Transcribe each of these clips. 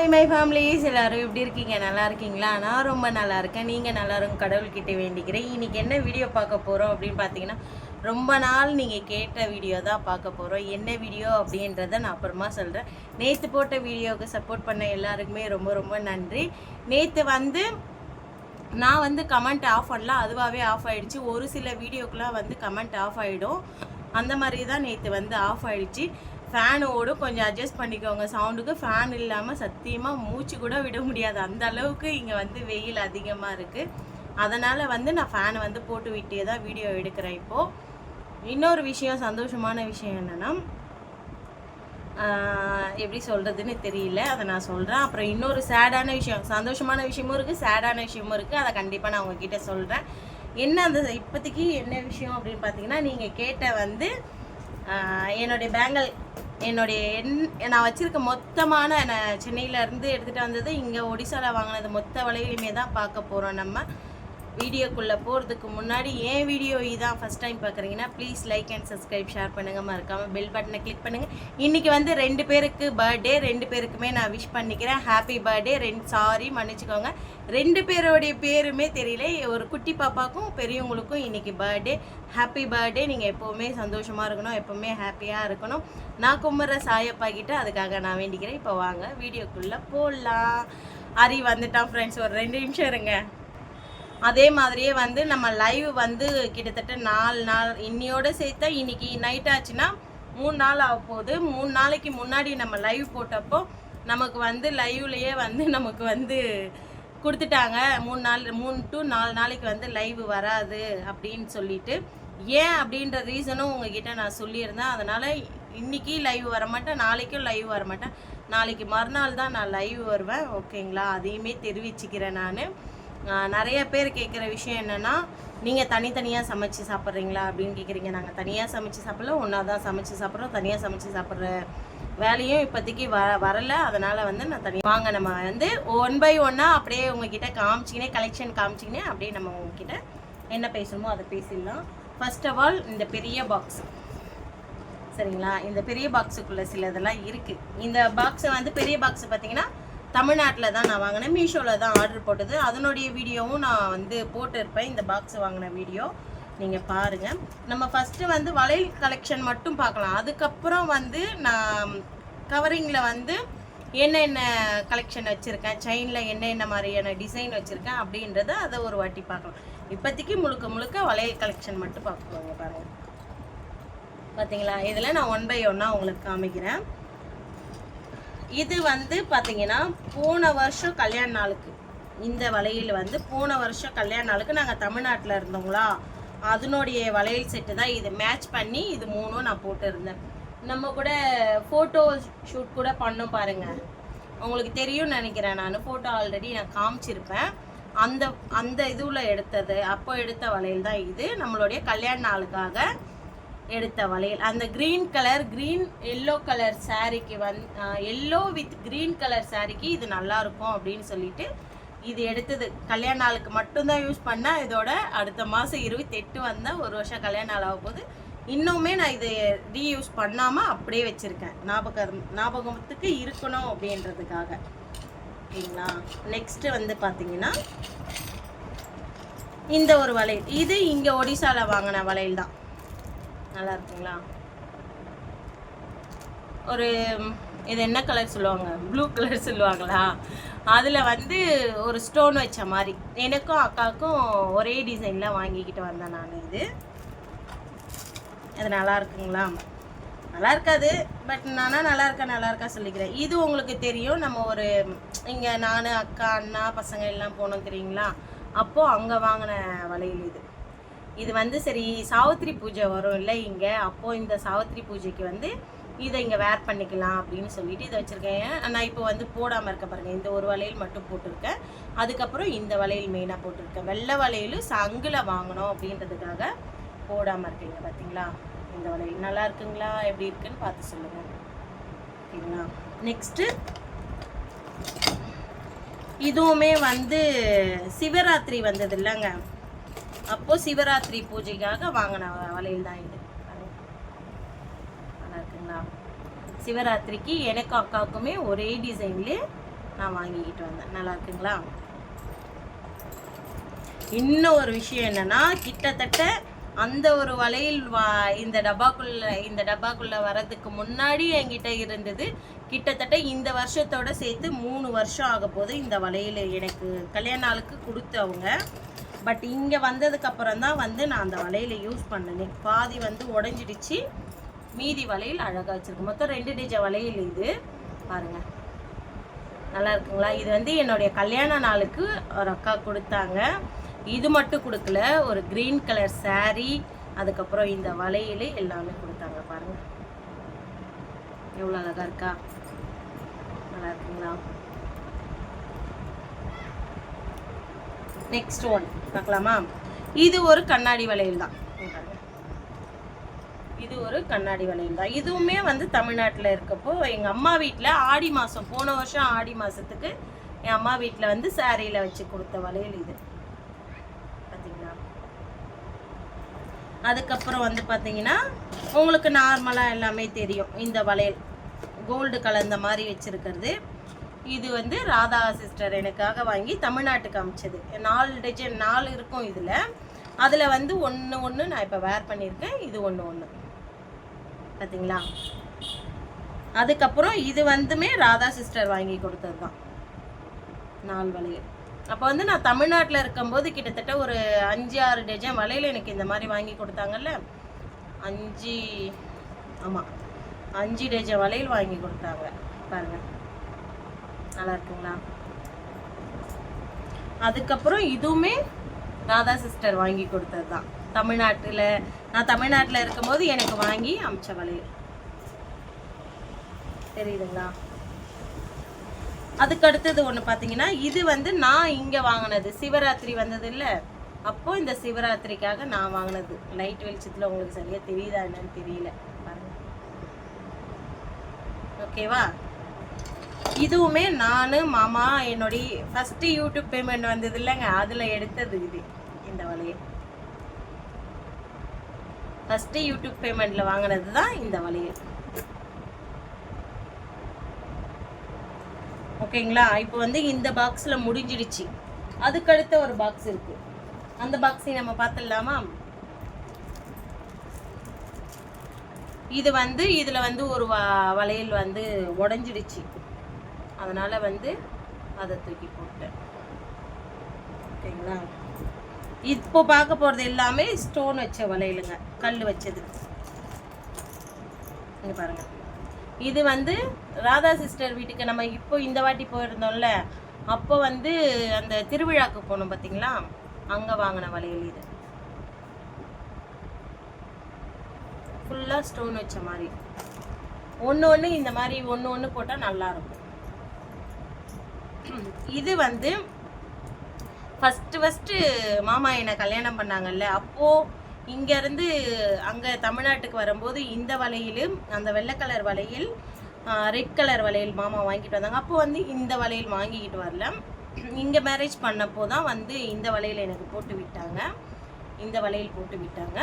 Hi my families எல்லாரும் எப்படி இருக்கீங்க? நல்லா இருக்கீங்களா? நான் ரொம்ப நல்லா இருக்கேன். நீங்கள் நல்லா இருக்கும். கடவுள்கிட்ட வேண்டிக்கிறேன். இன்னைக்கு என்ன வீடியோ பார்க்க போகிறோம் அப்படின்னு பார்த்தீங்கன்னா ரொம்ப நாள் நீங்கள் கேட்ட வீடியோ தான் பார்க்க போகிறோம் என்ன வீடியோ அப்படின்றத நான் அப்புறமா சொல்கிறேன் நேற்று போட்ட வீடியோவுக்கு சப்போர்ட் பண்ண எல்லாருக்குமே ரொம்ப ரொம்ப நன்றி. நேற்று வந்து நான் வந்து கமெண்ட் ஆஃப் பண்ணலாம் அதுவாகவே ஆஃப் ஆகிடுச்சு ஒரு சில வீடியோக்கெலாம் வந்து கமெண்ட் ஆஃப் ஆகிடும் அந்த மாதிரி தான் நேற்று வந்து ஆஃப் ஆயிடுச்சு. ஃபேனோடு கொஞ்சம் அட்ஜஸ்ட் பண்ணிக்கோங்க. சவுண்டுக்கு ஃபேன் இல்லாமல் சத்தியமாக மூச்சு கூட விட முடியாது. அந்த அளவுக்கு இங்கே வந்து வெயில் அதிகமாக இருக்குது அதனால் வந்து நான் ஃபேனை வந்து போட்டு விட்டே தான் வீடியோ எடுக்கிறேன் இப்போது இன்னொரு விஷயம் சந்தோஷமான விஷயம் என்னென்னா எப்படி சொல்கிறதுன்னு தெரியல. அதை நான் சொல்கிறேன் அப்புறம் இன்னொரு சேடான விஷயம் சந்தோஷமான விஷயமும் இருக்குது சேடான விஷயமும் இருக்குது அதை கண்டிப்பாக நான் உங்ககிட்ட சொல்கிறேன் என்ன அந்த இப்போதைக்கு என்ன விஷயம் அப்படின்னு பார்த்தீங்கன்னா நீங்கள் கேட்ட வந்து ஆஹ் என்னுடைய பேங்கல் என்னுடைய என் நான் வச்சுருக்க மொத்தமான நான் சென்னையிலேருந்து எடுத்துகிட்டு வந்தது இங்கே ஒடிசாவில் வாங்கினது மொத்த விலையிலுமே தான் பார்க்க போகிறோம் நம்ம. வீடியோக்குள்ளே போகிறதுக்கு முன்னாடி ஏன் வீடியோ இதான் ஃபஸ்ட் டைம் பார்க்குறீங்கன்னா please like and subscribe share பண்ணுங்கள் மறக்காமல் பெல் பட்டனை கிளிக் பண்ணுங்கள் இன்றைக்கி வந்து ரெண்டு பேருக்கு பர்த்டே ரெண்டு பேருக்குமே நான் விஷ் பண்ணிக்கிறேன். ஹாப்பி பர்த்டே ரெண்டு சாரி மன்னிச்சுக்கோங்க. ரெண்டு பேரோடைய பேருமே தெரியல. ஒரு குட்டி பாப்பாக்கும் பெரியவங்களுக்கும் இன்றைக்கி பர்த்டே ஹாப்பி பர்த்டே நீங்கள் எப்போவுமே சந்தோஷமாக இருக்கணும் எப்போவுமே ஹாப்பியாக இருக்கணும். நான் கும்பிட்ற சாயப்பாகிட்ட அதுக்காக நான் வேண்டிக்கிறேன். இப்போ வாங்க வீடியோக்குள்ளே போடலாம் அறி வந்துட்டான் ஃப்ரெண்ட்ஸ் ஒரு ரெண்டு நிமிஷம் இருங்க. அதே மாதிரியே வந்து நம்ம லைவ் வந்து கிட்டத்தட்ட நாலு நாள் இன்னியோட சேர்த்தா இன்னைக்கு நைட் ஆச்சுன்னா மூணு நாள் ஆக போகுது. மூணு நாளைக்கு முன்னாடி நம்ம லைவ் போட்டப்போ நமக்கு வந்து லைவ்லேயே வந்து நமக்கு வந்து கொடுத்துட்டாங்க. மூணு நாள் மூணு டு நாலு நாளைக்கு வந்து லைவ் வராது அப்படின்னு சொல்லிட்டு. ஏன் அப்படின்ற ரீசனும் உங்ககிட்ட நான் சொல்லியிருந்தேன். அதனால் இன்னைக்கு லைவ் வர மாட்டேன் நாளைக்கும் லைவ் வர மாட்டேன் நாளைக்கு மறுநாள் தான் நான் லைவ் வருவேன். ஓகேங்களா அதையுமே தெரிவிச்சுக்கிறேன் நான். நிறைய பேர் கேட்குற விஷயம் என்னென்னா நீங்கள் தனித்தனியாக சமைச்சு சாப்பிட்றீங்களா அப்படின்னு கேட்குறீங்க. நாங்கள் தனியாக சமைச்சு சாப்பிடல ஒன்றா தான் சமைச்சு சாப்பிட்றோம். தனியாக சமைச்சு சாப்பிட்ற வேலையும் இப்போதைக்கு வ வரலை. அதனால் வந்து நான் தனியாக வாங்க. நம்ம வந்து ஒன் பை ஒன்னாக அப்படியே உங்ககிட்ட காமிச்சிக்கினே கலெக்ஷன் காமிச்சிக்கினே அப்படியே நம்ம உங்ககிட்ட என்ன பேசணுமோ அதை பேசிடலாம். ஃபர்ஸ்ட் ஆஃப் ஆல் இந்த பெரிய பாக்ஸ் சரிங்களா? இந்த பெரிய பாக்ஸுக்குள்ளே சில இதெல்லாம் இருக்குது இந்த பாக்ஸை வந்து பெரிய பாக்ஸ் பார்த்தீங்கன்னா தமிழ்நாட்டில் தான் நான் வாங்கினேன். மீஷோவில் தான் ஆர்டர் போட்டது. அதனுடைய வீடியோவும் நான் வந்து போட்டிருப்பேன். இந்த பாக்ஸ் வாங்கின வீடியோ. நீங்கள் பாருங்கள் நம்ம ஃபஸ்ட்டு வந்து வளையல் கலெக்ஷன் மட்டும் பார்க்கலாம். அதுக்கப்புறம் வந்து நான் கவரிங்கில் வந்து என்னென்ன கலெக்ஷன் வச்சுருக்கேன்? செயினில் என்னென்ன மாதிரியான டிசைன் வச்சுருக்கேன் அப்படின்றத அதை ஒரு வாட்டி பார்க்கலாம். இப்போதைக்கு முழுக்க முழுக்க வளையல் கலெக்ஷன் மட்டும் பார்க்குவாங்க பாருங்கள் பார்த்தீங்களா இதில் நான் ஒன் பை ஒன்னாக உங்களுக்கு காமிக்கிறேன். இது வந்து பார்த்தீங்கன்னா போன வருஷம் கல்யாண நாளுக்கு. இந்த வளையல் வந்து போன வருஷம் கல்யாண நாளுக்கு நாங்கள் தமிழ்நாட்டில் இருந்தோங்களா? அதனுடைய வளையல் செட்டு தான் இது. மேட்ச் பண்ணி இது மூணும் நான் போட்டுருந்தேன். நம்ம கூட ஃபோட்டோ ஷூட் கூட பண்ணோம் பாருங்கள் உங்களுக்கு தெரியும்னு நினைக்கிறேன் நான். ஃபோட்டோ ஆல்ரெடி நான் காமிச்சிருப்பேன். அந்த அந்த இதுவில் எடுத்தது அப்போ எடுத்த வளையல் தான் இது. நம்மளுடைய கல்யாண நாளுக்காக எடுத்த வளையல். அந்த green colour green yellow colour சாரீக்கு வந் எல்லோ வித் க்ரீன் கலர் சாரீக்கு இது நல்லா இருக்கும் அப்படின்னு சொல்லிட்டு இது எடுத்தது. கல்யாண நாளுக்கு மட்டும்தான் யூஸ் பண்ணேன். இதோட அடுத்த மாதம் இருபத்தெட்டு வந்தால் ஒரு வருஷம் கல்யாண நாள் ஆக போகுது. இன்னுமே நான் இது ரீயூஸ் பண்ணாமல் அப்படியே வச்சுருக்கேன். ஞாபகம் ஞாபகத்துக்கு இருக்கணும் அப்படின்றதுக்காக. ஓகேங்களா நெக்ஸ்ட்டு வந்து பார்த்தீங்கன்னா இந்த ஒரு வளையல். இது இங்கே ஒடிசாவில் வாங்கின வளையல் தான். நல்லா இருக்குங்களா ஒரு இது என்ன கலர் சொல்லுவாங்க? ப்ளூ கலர் சொல்லுவாங்களா? அதில் வந்து ஒரு ஸ்டோன் வச்ச மாதிரி. எனக்கும் அக்காவுக்கும் ஒரே டிசைனில் வாங்கிக்கிட்டு வந்தேன் நான் இது. அது நல்லா இருக்குங்களா நல்லா இருக்காது பட் நானா நல்லா இருக்கா நல்லா இருக்கா சொல்லிக்கிறேன். இது உங்களுக்கு தெரியும் நம்ம ஒரு இங்கே நான் அக்கா அண்ணா பசங்க எல்லாம் போனோம் தெரியுங்களா? அப்போது அங்கே வாங்கின வளையல் இது. இது வந்து சரி சாவித்திரி பூஜை வரும் இல்லை இங்கே. அப்போது இந்த சாவித்திரி பூஜைக்கு வந்து இதை இங்கே வேர் பண்ணிக்கலாம் அப்படின்னு சொல்லிட்டு இதை வச்சுருக்கேன். நான் இப்போ வந்து போடாமல் இருக்க பாருங்கள் இந்த ஒரு வளையல் மட்டும் போட்டிருக்கேன். அதுக்கப்புறம் இந்த வளையல் மெயினாக போட்டிருக்கேன். வெள்ளை வளையலும் சங்கில் வாங்கணும் அப்படின்றதுக்காக போடாமல் இருக்கீங்க பார்த்தீங்களா இந்த வளையல் நல்லா இருக்குங்களா? எப்படி இருக்குன்னு பார்த்து சொல்லுங்கள் ஓகேங்களா நெக்ஸ்ட்டு இதுவுமே வந்து சிவராத்திரி வந்தது இல்லைங்க. அப்போ சிவராத்திரி பூஜைக்காக வாங்கின வ- வளையல் தான் இது. நல்லா இருக்குங்களா? சிவராத்திரிக்கு எனக்கும் அக்காவுக்குமே ஒரே டிசைன்லேயே நான் வாங்கிக்கிட்டு வந்தேன். நல்லா இருக்குங்களா? இன்னும் ஒரு விஷயம் என்னன்னா கிட்டத்தட்ட அந்த ஒரு வளையல் வா இந்த டப்பாக்குள்ள இந்த டப்பாக்குள்ள வர்றதுக்கு முன்னாடி என்கிட்ட இருந்தது. கிட்டத்தட்ட இந்த வருஷத்தோட சேர்த்து மூணு வருஷம் ஆக போது இந்த வளையல் எனக்கு கல்யாண நாளுக்கு கொடுத்தவங்க. பட் இங்கே வந்ததுக்கு அப்புறம் தான் வந்து நான் அந்த வளையலை யூஸ் பண்ணினேன் பாதி வந்து உடஞ்சிடுச்சு. மீதி வளையல் அழகாக வச்சுருக்கு. மொத்தம் ரெண்டு டிஜ வளையல் இது. பாருங்க. நல்லா இருக்குங்களா? இது வந்து என்னுடைய கல்யாண நாளுக்கு ஒரு அக்கா கொடுத்தாங்க. இது மட்டும் கொடுக்கல. ஒரு க்ரீன் கலர் சாரீ அதுக்கப்புறம் இந்த வளையல் எல்லாமே கொடுத்தாங்க. பாருங்கள் எவ்வளோ அழகாக இருக்கா நல்லா இருக்குங்களா நெக்ஸ்ட் ஒன் பார்க்கலாமா? இது ஒரு கண்ணாடி வளையல் தான். இது ஒரு கண்ணாடி வளையல் தான். இதுவுமே வந்து தமிழ்நாட்டில் இருக்கப்போ எங்கள் அம்மா வீட்டில் ஆடி மாதம் போன வருஷம் ஆடி மாதத்துக்கு என் அம்மா வீட்டில் வந்து சாரியில் வச்சு கொடுத்த வளையல் இது. பார்த்தீங்கன்னா அதுக்கப்புறம் வந்து பார்த்தீங்கன்னா உங்களுக்கு நார்மலாக எல்லாமே தெரியும். இந்த வளையல் கோல்டு கலந்த மாதிரி வச்சுருக்கிறது. இது வந்து ராதா சிஸ்டர் எனக்காக வாங்கி தமிழ்நாட்டுக்கு அமிச்சது. நாலு டஜன் நாலு இருக்கும் இதில். அதில் வந்து ஒன்று ஒன்று நான் இப்போ வேர் பண்ணியிருக்கேன். இது ஒன்று ஒன்று பார்த்தீங்களா அதுக்கப்புறம் இது வந்துமே ராதா சிஸ்டர் வாங்கி கொடுத்தது தான் நாலு வளையல் அப்போ வந்து நான் தமிழ்நாட்டில் இருக்கும்போது கிட்டத்தட்ட ஒரு அஞ்சு ஆறு டஜன் வளையல் எனக்கு இந்த மாதிரி வாங்கி கொடுத்தாங்கல்ல. அஞ்சு ஆமாம் அஞ்சு டஜன் வளையல் வாங்கி கொடுத்தாங்க. பாருங்கள் நல்லா இருக்குங்களா அதுக்கப்புறம் இதுவுமே ராதா சிஸ்டர் வாங்கி கொடுத்தது தான் தமிழ்நாட்டில் நான் தமிழ்நாட்டில் இருக்கும்போது எனக்கு வாங்கி அமிச்ச வளையல் தெரியுதுங்களா? அதுக்கு அடுத்தது ஒன்று பார்த்தீங்கன்னா இது வந்து நான் இங்கே வாங்கினது. சிவராத்திரி வந்தது இல்லை அப்போ இந்த சிவராத்திரிக்காக நான் வாங்கினது. லைட் வெளிச்சத்தில் உங்களுக்கு சரியாக தெரியுதா என்னன்னு தெரியல. பாருங்க. ஓகேவா? இதுவுமே நான் மாமா என்னுடைய ஃபஸ்ட்டு யூடியூப் பேமெண்ட் வந்தது இல்லைங்க. அதில் எடுத்தது இது இந்த வளையல் ஃபஸ்ட்டு யூடியூப் பேமெண்ட்டில் வாங்கினது தான் இந்த வளையல் ஓகேங்களா? இப்போ வந்து இந்த பாக்ஸில் முடிஞ்சிடுச்சு. அதுக்கடுத்த ஒரு பாக்ஸ் இருக்கு. அந்த பாக்ஸையும் நம்ம பார்த்துடலாமா? இது வந்து இதில் வந்து ஒரு வ வளையல் வந்து உடஞ்சிடுச்சு. அதனால் வந்து அதை தூக்கி போட்டேன். ஓகேங்களா? இப்போ பார்க்க போகிறது எல்லாமே ஸ்டோன் வச்ச வளையலுங்க கல் வச்சது. இங்கே பாருங்கள் இது வந்து ராதா சிஸ்டர் வீட்டுக்கு நம்ம இப்போ இந்த வாட்டி போயிருந்தோம்ல அப்போ வந்து அந்த திருவிழாக்கு போனோம் பார்த்தீங்களா அங்கே வாங்கின வளையல் இது. ஃபுல்லாக ஸ்டோன் வச்ச மாதிரி. ஒன்று ஒன்று இந்த மாதிரி ஒன்று ஒன்று போட்டால் நல்லாயிருக்கும் இது வந்து ஃபஸ்ட்டு ஃபஸ்ட்டு மாமா என்னை கல்யாணம் பண்ணாங்கல்ல அப்போது இங்கேருந்து அங்கே தமிழ்நாட்டுக்கு வரும்போது இந்த வலையிலும் அந்த வெள்ளை கலர் வலையில் ரெட் கலர் வளையல் மாமா வாங்கிட்டு வந்தாங்க. அப்போ வந்து இந்த வளையல் வாங்கிக்கிட்டு வரல. இங்கே மேரேஜ் பண்ணப்போ தான் வந்து இந்த வளையல் எனக்கு போட்டு விட்டாங்க. இந்த வளையல் போட்டு விட்டாங்க.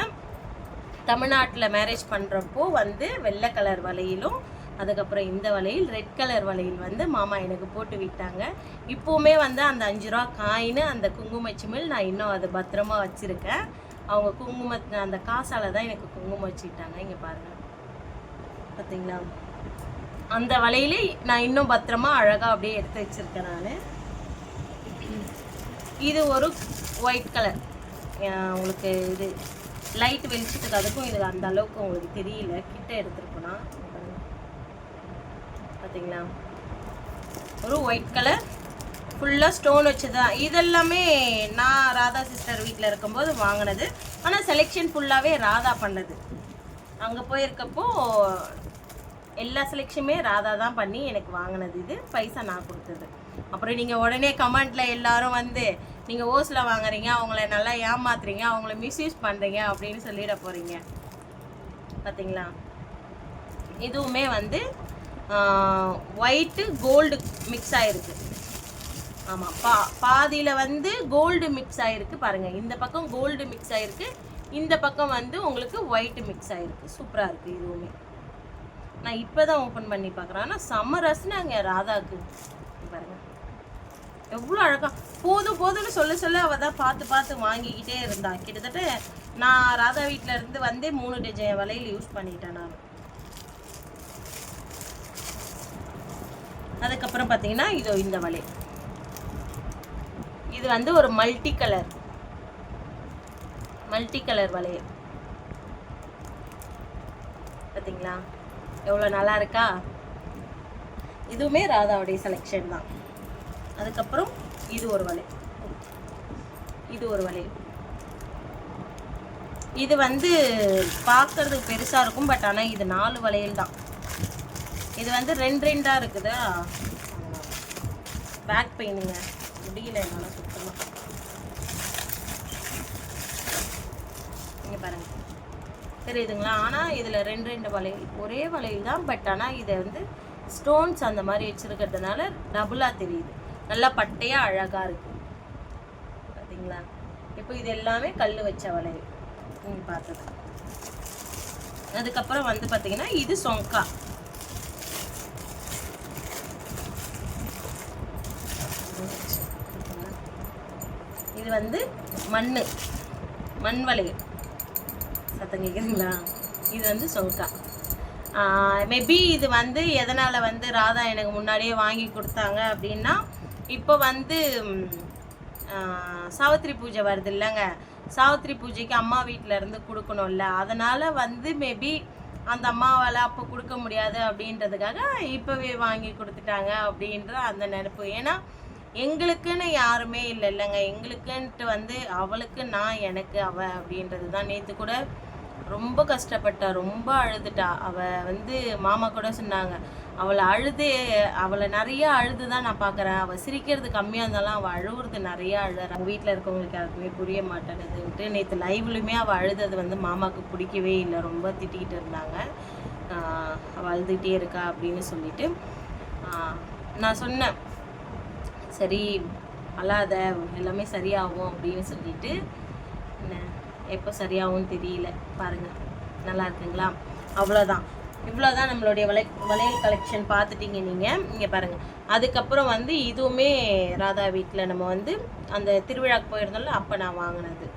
தமிழ்நாட்டில் மேரேஜ் பண்ணுறப்போ வந்து வெள்ளை கலர் வலையிலும் அதுக்கப்புறம் இந்த வளையல் ரெட் கலர் வளையல் வந்து மாமா எனக்கு போட்டு விட்டாங்க. இப்போவுமே வந்து அந்த அஞ்சு ரூபா காயின் அந்த குங்குமச்சிமில் நான் இன்னும் அதை பத்திரமா வச்சுருக்கேன். அவங்க குங்கும அந்த காசால தான் எனக்கு குங்குமம் வச்சுக்கிட்டாங்க இங்கே பாருங்க. பார்த்தீங்களா அந்த வலையிலே நான் இன்னும் பத்திரமா அழகாக அப்படியே எடுத்து வச்சிருக்கேன் நான். இது ஒரு ஒயிட் கலர் உங்களுக்கு இது லைட் வெளிச்சத்துக்கு அதுக்கும் இது அந்த அளவுக்கு உங்களுக்கு தெரியல. கிட்ட எடுத்துருக்கோன்னா பார்த்தீங்களா ஒரு ஒயிட் கலர் ஃபுல்லாக ஸ்டோன் வச்சு தான் இதெல்லாமே நான் ராதா சிஸ்டர் வீட்டில் இருக்கும்போது வாங்கினது. ஆனால் செலெக்ஷன் ஃபுல்லாகவே ராதா பண்ணது. அங்கே போயிருக்கப்போ எல்லா செலெக்ஷனுமே ராதா தான் பண்ணி எனக்கு வாங்கினது இது. பைசா நான் கொடுத்தது. அப்புறம் நீங்கள் உடனே கமெண்ட்டில் எல்லாரும் வந்து நீங்கள் ஓஸில் வாங்குறீங்க அவங்கள நல்லா ஏமாத்துறீங்க அவங்கள மிஸ்யூஸ் பண்ணுறீங்க அப்படின்னு சொல்லிட போகிறீங்க பார்த்தீங்களா இதுவுமே வந்து ஒயிட்டு கோல்டு மிக்ஸ் ஆகிருக்கு ஆமாம் பா பாதியில் வந்து கோல்டு மிக்ஸ் ஆகிருக்கு பாருங்கள் இந்த பக்கம் கோல்டு மிக்ஸ் ஆகிருக்கு இந்த பக்கம் வந்து உங்களுக்கு ஒயிட்டு மிக்ஸ் ஆகிருக்கு சூப்பராக இருக்குது இதுவுமே. நான் இப்போ தான் ஓப்பன் பண்ணி பார்க்குறேன். ஆனால் செம்ம ரசனாங்க ராதாக்கு. பாருங்கள் எவ்வளோ அழகாக போதும் போதும்னு சொல்ல சொல்ல அவள் தான் பார்த்து பார்த்து வாங்கிக்கிட்டே இருந்தா. கிட்டத்தட்ட நான் ராதா வீட்டில் இருந்து வந்தே மூணு டிஜைன் வலையில் யூஸ் பண்ணிட்டேன் நான். அதுக்கப்புறம் பார்த்தீங்கன்னா இதோ இந்த வளையல் இது வந்து ஒரு மல்டி கலர் மல்டி கலர் வளையல் பார்த்தீங்களா? எவ்வளோ நல்லா இருக்கா? இதுவுமே ராதாவுடைய செலெக்ஷன் தான். அதுக்கப்புறம் இது ஒரு வளையல் இது ஒரு வளையல் இது வந்து பார்க்கறதுக்கு பெருசாக இருக்கும் பட் ஆனால் இது நாலு வளையல் தான் இது வந்து ரெண்டு ரெண்டாக இருக்குதா? பேக் பெயினுங்க முடியல என்னால் சுத்தமாக இங்கே பாருங்கள் தெரியுதுங்களா? ஆனால் இதில் ரெண்டு ரெண்டு வளையல் ஒரே வளையல் தான் பட் ஆனால் இதை வந்து ஸ்டோன்ஸ் அந்த மாதிரி வச்சுருக்கிறதுனால டபுளாக தெரியுது. நல்லா பட்டையாக அழகாக இருக்குது பார்த்தீங்களா இப்போ இது எல்லாமே கல் வச்ச வளையல் நீங்கள் பார்த்தது. அதுக்கப்புறம் வந்து பார்த்தீங்கன்னா இது சொங்கா. இது வந்து மண் மண் வளையல். சத்தம் கேட்குறீங்களா இது வந்து சொங்கா. மேபி இது வந்து எதனால் வந்து ராதா எனக்கு முன்னாடியே வாங்கி கொடுத்தாங்க அப்படின்னா இப்போ வந்து சாவித்ரி சாவித்திரி பூஜை வருது இல்லைங்க. சாவித்திரி பூஜைக்கு அம்மா வீட்டில் இருந்து கொடுக்கணும்ல. அதனால் வந்து மேபி அந்த அம்மாவால் அப்போ கொடுக்க முடியாது அப்படின்றதுக்காக இப்போவே வாங்கி கொடுத்துட்டாங்க அப்படின்ற அந்த நினப்பு ஏன்னா எங்களுக்குன்னு யாருமே இல்லை இல்லைங்க எங்களுக்குன்ட்டு வந்து அவளுக்கு நான் எனக்கு அவ அப்படின்றது தான் நேற்று கூட ரொம்ப கஷ்டப்பட்டா ரொம்ப அழுதுட்டா. அவ வந்து மாமா கூட சொன்னாங்க அவளை அழுது அவளை நிறைய அழுது தான் நான் பார்க்குறேன் அவள் சிரிக்கிறது கம்மியாக இருந்தாலும் அவள் அழுகுறது நிறைய அழுறா வீட்டில் இருக்கவங்களுக்கு யாருக்குமே புரிய மாட்டேங்குதுன்ட்டு நேற்று லைவ்லையுமே அவள் அழுதது வந்து மாமாவுக்கு பிடிக்கவே இல்லை. ரொம்ப திட்டிக்கிட்டு இருந்தாங்க. அவள் அழுதுகிட்டே இருக்கா அப்படின்னு சொல்லிட்டு நான் சொன்னேன். சரி அல்லாத எல்லாமே சரியாகும் அப்படின்னு சொல்லிட்டு எப்போ சரியாகும்னு தெரியல. பாருங்கள் நல்லா இருக்குங்களா? அவ்வளோதான் இவ்வளோதான் நம்மளுடைய வளை வளையல் கலெக்ஷன் பார்த்துட்டீங்க நீங்கள் இங்கே பாருங்கள் அதுக்கப்புறம் வந்து இதுவுமே ராதா வீட்டில் நம்ம வந்து அந்த திருவிழாக்கு போயிருந்தோம்ல அப்போ நான் வாங்கினது.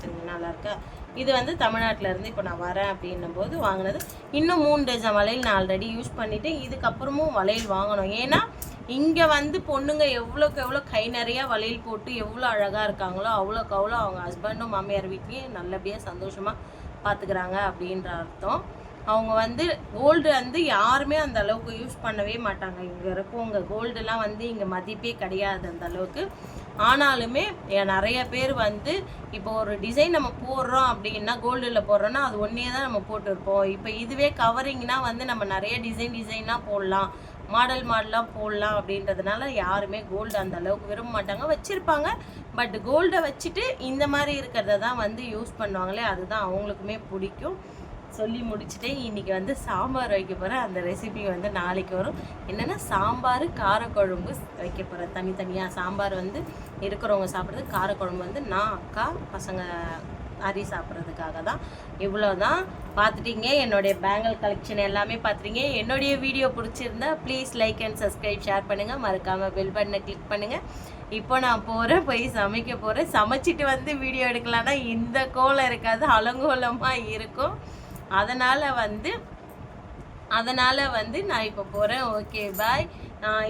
சரிங்க நல்லா இருக்கா? இது வந்து தமிழ்நாட்டிலேருந்து இப்போ நான் வரேன் அப்படின்னும் போது வாங்கினது. இன்னும் மூணு டஜன் வளையல் நான் ஆல்ரெடி யூஸ் பண்ணிவிட்டு இதுக்கப்புறமும் வளையல் வாங்கணும். ஏன்னா இங்கே வந்து பொண்ணுங்க எவ்வளோக்கு எவ்வளோ கை நிறையா வளையல் போட்டு எவ்வளோ அழகாக இருக்காங்களோ அவ்வளோக்கு அவ்வளோ அவங்க ஹஸ்பண்டும் மாமியார் வீட்லேயும் நல்லபடியாக சந்தோஷமாக பார்த்துக்கிறாங்க அப்படின்ற அர்த்தம். அவங்க வந்து கோல்டு வந்து யாருமே அந்த அளவுக்கு யூஸ் பண்ணவே மாட்டாங்க. இங்கே இருக்கவங்க கோல்டுலாம் வந்து இங்கே மதிப்பே கிடையாது அந்த அளவுக்கு. ஆனாலுமே நிறைய பேர் வந்து இப்போ ஒரு டிசைன் நம்ம போடுறோம் அப்படின்னா கோல்டில் போடுறோன்னா அது ஒன்றே தான் நம்ம போட்டிருப்போம். இப்போ இதுவே கவரிங்னா வந்து நம்ம நிறைய டிசைன் டிசைனாக போடலாம். மாடல் மாடலாக போடலாம் அப்படின்றதுனால யாருமே கோல்டு அந்த அளவுக்கு விரும்ப மாட்டாங்க. வச்சுருப்பாங்க. பட் கோல்டை வச்சுட்டு இந்த மாதிரி இருக்கிறத தான் வந்து யூஸ் பண்ணுவாங்களே அதுதான் அவங்களுக்குமே பிடிக்கும். சொல்லி முடிச்சுட்டு இன்னைக்கு வந்து சாம்பார் வைக்க போகிறேன் அந்த ரெசிபி வந்து நாளைக்கு வரும். என்னென்னா சாம்பார் காரக்குழம்பு வைக்க போகிறேன் தனித்தனியாக சாம்பார் வந்து இருக்கிறவங்க சாப்பிட்றது காரக்குழம்பு வந்து நான் அக்கா பசங்க அரி சாப்பிட்றதுக்காக தான் இவ்வளோ தான் பார்த்துட்டீங்க. என்னுடைய பேங்கல் கலெக்ஷன் எல்லாமே பார்த்துட்டீங்க. என்னுடைய வீடியோ பிடிச்சிருந்தா please like and subscribe share பண்ணுங்கள் மறக்காமல் பெல் பட்டனை கிளிக் பண்ணுங்கள் இப்போ நான் போகிறேன் போய் சமைக்க போகிறேன் சமைச்சிட்டு வந்து வீடியோ எடுக்கலான்னா இந்த கோலம் இருக்காது அலங்கோலமாக இருக்கும். அதனால் வந்து அதனால் வந்து நான் இப்போ போகிறேன் ஓகே பாய்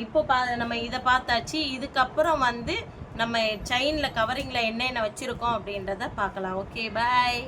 இப்போ பா நம்ம இதை பார்த்தாச்சு. இதுக்கப்புறம் வந்து நம்ம செயினில் கவரிங்கில் என்னென்ன வச்சுருக்கோம் அப்படின்றத பார்க்கலாம். Okay bye